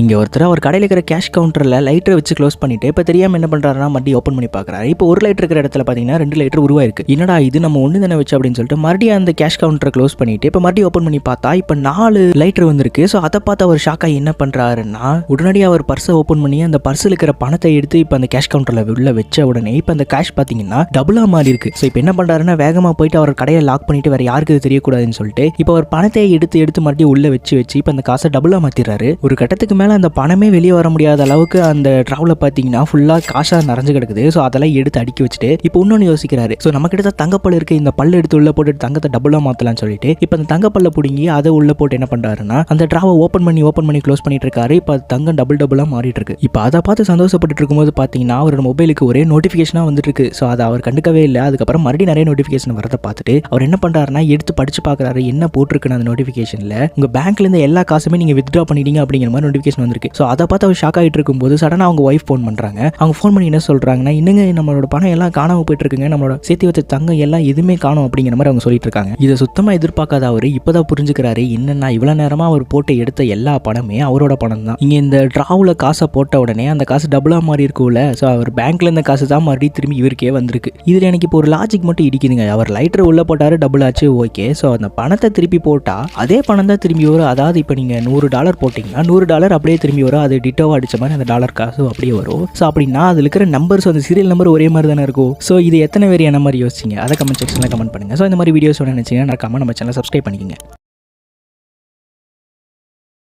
இங்கே ஒருத்தர் அவர் கடையில் இருக்கிற கேஷ் கவுண்டரில் லைட்டரை வச்சு க்ளோஸ் பண்ணிட்டு இப்போ தெரியாமல் என்ன பண்ணுறாருன்னா மறுபடியும் ஓப்பன் பண்ணி பார்க்குறாரு இப்போ ஒரு லைட்டர் இருக்கிற இடத்துல பார்த்தீங்கன்னா ரெண்டு லைட்டர் உருவாயிருக்கு. என்னடா இது நம்ம ஒன்று தானே வச்சு அப்படின்னு சொல்லிட்டு மறுபடியும் அந்த கேஷ் கவுண்டரை க்ளோஸ் பண்ணிட்டு இப்போ மறுபடியும் ஓப்பன் பண்ணி பார்த்தா இப்போ நாலு லைட்டர் வந்திருக்கு. ஸோ அதை பார்த்து அவர் ஷாக்காக என்ன பண்ணுறாருன்னா உடனடியாக அவர் பர்ஸை ஓப்பன் பண்ணி அந்த பர்ஸில் இருக்கிற பணத்தை எடுத்து இப்போ அந்த கேஷ் கவுண்டரில் உள்ள வச்ச உடனே இப்போ அந்த கேஷ் பார்த்தீங்கன்னா டபுளாக மாறி இருக்கு. ஸோ இப்போ என்ன பண்ணுறாருன்னா வேகமாக போயிட்டு அவர் கடையை லாக் பண்ணிட்டு வேறு யாருக்கு தெரியக்கூடாதுன்னு சொல்லிட்டு இப்போ அவர் பணத்தை எடுத்து எடுத்து மறுபடியும் உள்ள வச்சு வச்சு இப்போ அந்த காசை டபுளாக மாற்றிடுறாரு ஒரு கட்டத்துக்கு மேலே அந்த பணமே வெளியே வர முடியாத அளவுக்கு அந்த ட்ராவலை பார்த்தீங்கன்னா ஃபுல்லாக காசாக நிறைஞ்சு கிடக்குது. ஸோ அதெல்லாம் எடுத்து அடுக்கி வச்சுட்டு இப்போ இன்னொன்று யோசிக்கிறாரு. ஸோ நம்ம கிட்ட தங்கப்பல் இருக்குது இந்த பல்ல எடுத்து உள்ள போட்டு தங்கத்தை டபுளாக மாற்றலாம்னு சொல்லிட்டு இப்போ அந்த தங்கப்பல்ல பிடுங்கி அதை உள்ள போட்டு என்ன பண்ணுறாருன்னா அந்த ட்ராவை ஓப்பன் பண்ணி ஓப்பன் பண்ணி க்ளோஸ் பண்ணிட்டு இருக்காரு. இப்போ அது தங்கம் டபுள் டபுளாக மாறிட்டு இருக்கு. இப்போ அதை பார்த்து சந்தோஷப்பட்டு இருக்கும்போது பார்த்தீங்கன்னா அவரோட மொபைலுக்கு ஒரே நோட்டிஃபிகேஷனாக வந்துட்டு இருக்கு. ஸோ அதை அவர் கண்டுக்கவே இல்லை. அதுக்கப்புறம் மறுபடியும் நிறைய நோட்டிஃபிகேஷன் வரதை பார்த்துட்டு அவர் என்ன பண்ணுறாருன்னா எடுத்து படிச்சு பார்க்குறாரு. என்ன போட்டிருக்குன்னு அந்த நோட்டிஃபிகேஷனில் உங்கள் பேங்க்லேருந்து எல்லா காசுமே நீங்கள் வித்ட்ரா பண்ணிட்டீங்க அப்படிங்கிற மாதிரி நோட்டிஃபிகேஷன் வந்திருக்கு. ஸோ அதை பார்த்து அவர் ஷாக் ஆகிட்டு இருக்கும்போது சடனாக அவங்க ஒய்ஃப் ஃபோன் பண்ணுறாங்க அவங்க ஃபோன் பண்ணி என்ன சொல்கிறாங்கன்னா இன்னுங்க நம்மளோட பணம் எல்லாம் காணாமல் போயிட்டு இருக்குங்க நம்மளோட சேர்த்து வச்ச தங்கம் எல்லாம் எதுவுமே காணும் அப்படிங்கிற மாதிரி அவங்க சொல்லிட்டு இருக்காங்க. இதை சுத்தமாக எதிர்பார்க்காத அவர் இப்போதான் புரிஞ்சுக்கிறாரு என்னென்னா இவ்வளோ நேரமாக அவர் போட்டு எடுத்த எல்லா பணமே அவரோட பணம் தான். இங்கே இந்த ட்ராவில் காசை போட்ட உடனே அந்த காசு டபுளாக மாறி இருக்கும்ல. ஸோ அவர் பேங்க்ல இருந்த காசு தான் மறுபடியும் திரும்பி இவருக்கே வந்திருக்கு. இதில் எனக்கு இப்போ ஒரு லாஜிக் மட்டும் இடிக்குதுங்க. அவர் லைட்டர் உள்ளே போட்டாரு டபுள் ஆச்சு ஓகே ஸோ அந்த பணத்தை திருப்பி போட்டால் அதே பணம் தான் திரும்பி வரும். அதாவது இப்போ நீங்கள் நூறு டாலர் போட்டிங்கன்னா நூறு டாலர் அப்படியே திரும்பி வரும். அது டிட்டோவாக அடிச்ச மாதிரி அந்த டாலர் காசு அப்படியே வரும். ஸோ அப்படின்னா அதில் இருக்கிற நம்பர்ஸ் அந்த சீரியல் நம்பர் ஒரே மாதிரி தானே இருக்கும். ஸோ இது எத்தனை பேர் என்ன மாதிரி யோசிச்சிங்க? அதை கமெண்ட் செக்ஷனில் கமெண்ட் பண்ணுங்கள் ஸோ இந்த மாதிரி வீடியோஸ் நினச்சிங்கன்னா நான் நம்ம சேனல் சப்ஸ்கிரைப் பண்ணிக்கங்க.